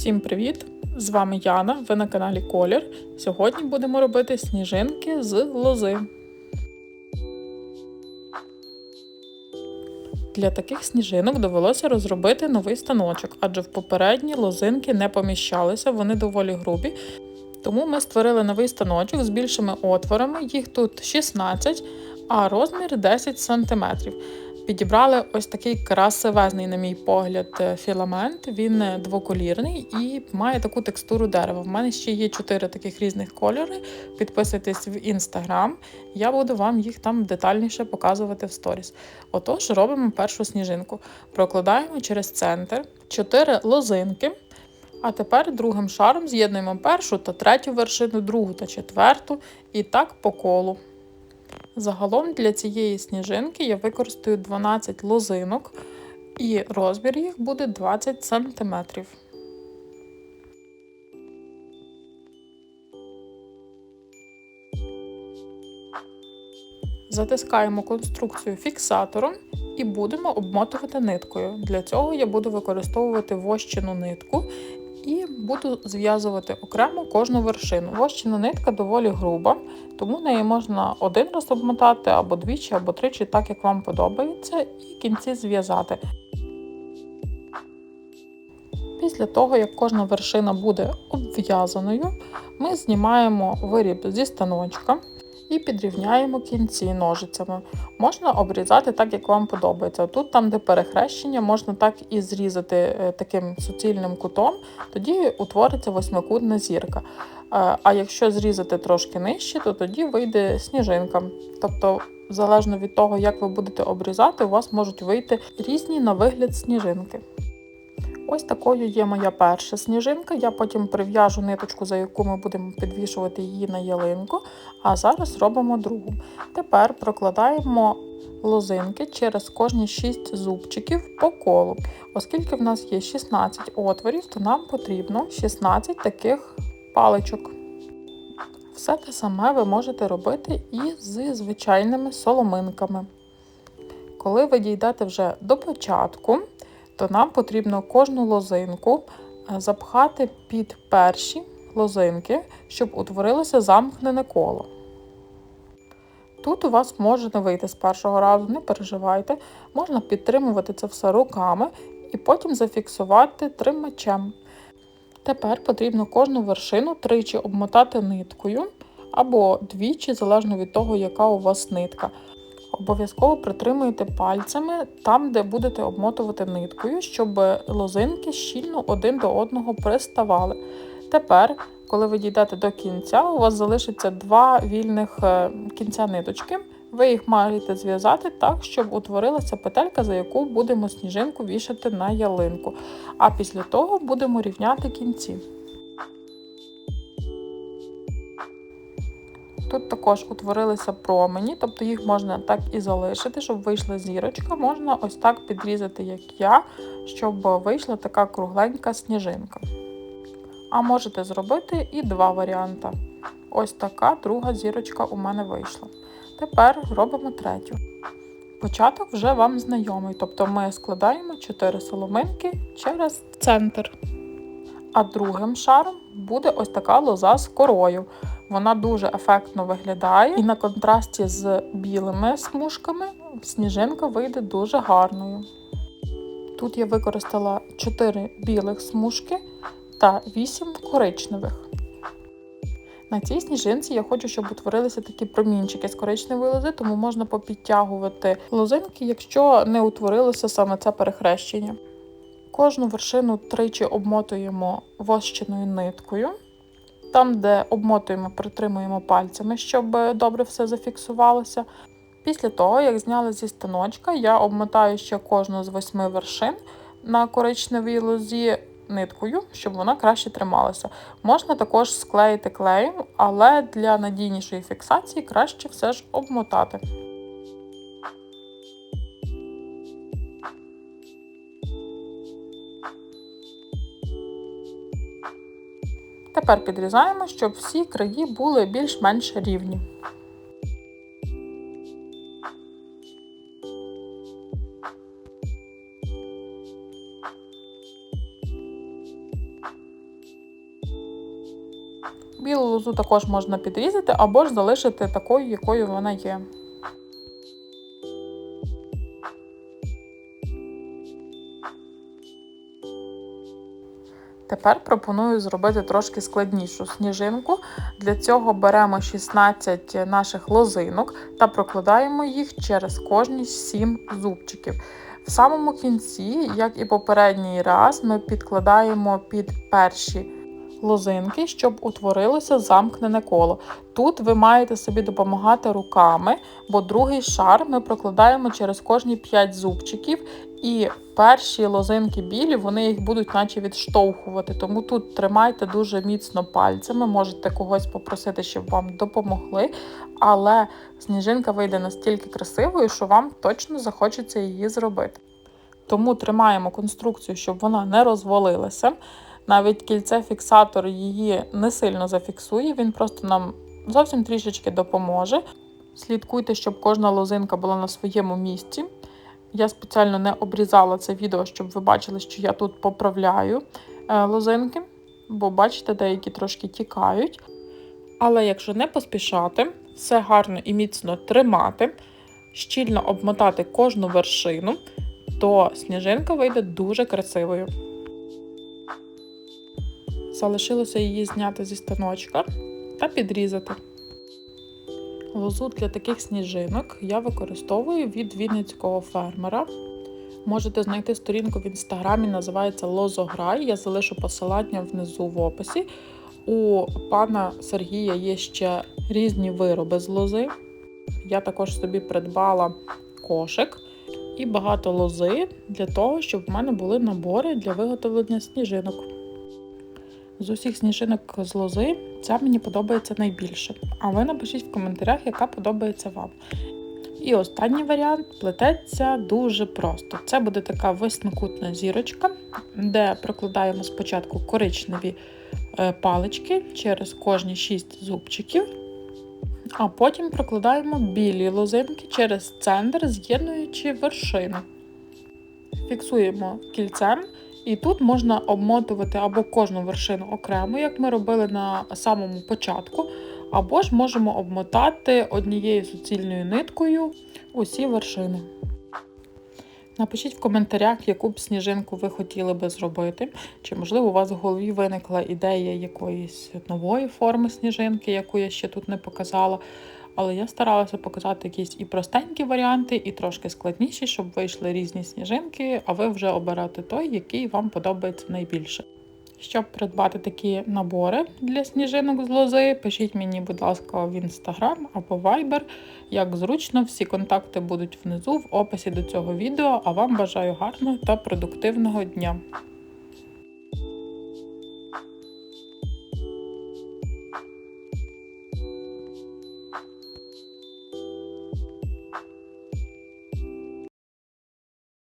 Всім привіт! З вами Яна, ви на каналі Колір. Сьогодні будемо робити сніжинки з лози. Для таких сніжинок довелося розробити новий станочок, адже в попередні лозинки не поміщалися, вони доволі грубі. Тому ми створили новий станочок з більшими отворами, їх тут 16, а розмір 10 см. Підібрали ось такий красивезний, на мій погляд, е, філамент. Він е, двоколірний і має таку текстуру дерева. В мене ще є чотири таких різних кольори. Підписуйтесь в інстаграм, я буду вам їх там детальніше показувати в сторіс. Отож, робимо першу сніжинку. Прокладаємо через центр чотири лозинки. А тепер другим шаром з'єднуємо першу та третю вершину, другу та четверту, і так по колу. Загалом для цієї сніжинки я використаю 12 лозинок, і розмір їх буде 20 см. Затискаємо конструкцію фіксатором і будемо обмотувати ниткою. Для цього я буду використовувати вощену нитку буду зв'язувати окремо кожну вершину. Вощина нитка доволі груба, тому неї можна один раз обмотати, або двічі, або тричі, так як вам подобається, і кінці зв'язати. Після того, як кожна вершина буде обв'язаною, ми знімаємо виріб зі станочка і підрівняємо кінці ножицями. Можна обрізати так, як вам подобається. Тут, там, де перехрещення, можна так і зрізати е, таким суцільним кутом, тоді утвориться восьмикутна зірка. Е, а якщо зрізати трошки нижче, то тоді вийде сніжинка. Тобто, залежно від того, як ви будете обрізати, у вас можуть вийти різні на вигляд сніжинки. Ось такою є моя перша сніжинка. Я потім прив'яжу ниточку, за яку ми будемо підвішувати її на ялинку. А зараз робимо другу. Тепер прокладаємо лозинки через кожні 6 зубчиків по колу. Оскільки в нас є 16 отворів, то нам потрібно 16 таких паличок. Все те саме ви можете робити і з звичайними соломинками. Коли ви дійдете вже до початку, то нам потрібно кожну лозинку е, запхати під перші лозинки, щоб утворилося замкнене коло. Тут у вас може не вийти з першого разу, не переживайте, можна підтримувати це все руками і потім зафіксувати тримачем. Тепер потрібно кожну вершину тричі обмотати ниткою або двічі, залежно від того, яка у вас нитка. Обов'язково притримуйте пальцями там, де будете обмотувати ниткою, щоб лозинки щільно один до одного приставали. Тепер, коли ви дійдете до кінця, у вас залишиться два вільних е, кінця ниточки. Ви їх маєте зв'язати так, щоб утворилася петелька, за яку будемо сніжинку вішати на ялинку. А після того будемо рівняти кінці. Тут також утворилися промені, тобто їх можна так і залишити, щоб вийшла зірочка. Можна ось так підрізати, як я, щоб вийшла така кругленька сніжинка. А можете зробити і два варіанти. Ось така друга зірочка у мене вийшла. Тепер робимо третю. Початок вже вам знайомий, тобто ми складаємо 4 соломинки через центр. А другим шаром буде ось така лоза з корою. Вона дуже ефектно виглядає, і на контрасті з білими смужками сніжинка вийде дуже гарною. Тут я використала 4 білих смужки та 8 коричневих. На цій сніжинці я хочу, щоб утворилися такі промінчики з коричневої лози, тому можна попідтягувати лозинки, якщо не утворилося саме це перехрещення. Кожну вершину тричі обмотуємо вощеною ниткою. Там, де обмотуємо, притримуємо пальцями, щоб добре все зафіксувалося. Після того, як зняли зі станочка, я обмотаю ще кожну з восьми вершин на коричневій лозі ниткою, щоб вона краще трималася. Можна також склеїти клеєм, але для надійнішої фіксації краще все ж обмотати. Тепер підрізаємо, щоб всі краї були більш-менш рівні. Білу лозу також можна підрізати або ж залишити такою, якою вона є. Тепер пропоную зробити трошки складнішу сніжинку. Для цього беремо 16 наших лозинок та прокладаємо їх через кожні 7 зубчиків. В самому кінці, як і попередній раз, ми підкладаємо під перші лозинки, щоб утворилося замкнене коло. Тут ви маєте собі допомагати руками, бо другий шар ми прокладаємо через кожні 5 зубчиків, і перші лозинки білі, вони їх будуть наче відштовхувати. Тому тут тримайте дуже міцно пальцями, можете когось попросити, щоб вам допомогли. Але сніжинка вийде настільки красивою, що вам точно захочеться її зробити. Тому тримаємо конструкцію, щоб вона не розвалилася. Навіть кільце-фіксатор її не сильно зафіксує, він просто нам зовсім трішечки допоможе. Слідкуйте, щоб кожна лозинка була на своєму місці. Я спеціально не обрізала це відео, щоб ви бачили, що я тут поправляю е, лозинки, бо бачите, деякі трошки тікають. Але якщо не поспішати, все гарно і міцно тримати, щільно обмотати кожну вершину, то сніжинка вийде дуже красивою. Залишилося її зняти зі станочка та підрізати. Лозу для таких сніжинок я використовую від вінницького фермера. Можете знайти сторінку в інстаграмі, називається Лозограй. Я залишу посилання внизу в описі. У пана Сергія є ще різні вироби з лози. Я також собі придбала кошик і багато лози для того, щоб в мене були набори для виготовлення сніжинок. З усіх сніжинок з лози ця мені подобається найбільше. А ви напишіть в коментарях, яка подобається вам. І останній варіант плететься дуже просто. Це буде така восьмикутна зірочка, де прокладаємо спочатку коричневі е, палички через кожні 6 зубчиків, а потім прокладаємо білі лозинки через центр, з'єднуючи вершини. Фіксуємо кільцем. І тут можна обмотувати або кожну вершину окремо, як ми робили на самому початку, або ж можемо обмотати однією суцільною ниткою усі вершини. Напишіть в коментарях, яку б сніжинку ви хотіли би зробити. Чи, можливо, у вас в голові виникла ідея якоїсь нової форми сніжинки, яку я ще тут не показала. Але я старалася показати якісь і простенькі варіанти, і трошки складніші, щоб вийшли різні сніжинки, а ви вже обирати той, який вам подобається найбільше. Щоб придбати такі набори для сніжинок з лози, пишіть мені, будь ласка, в інстаграм або Viber. Як зручно, всі контакти будуть внизу в описі до цього відео. А вам бажаю гарного та продуктивного дня!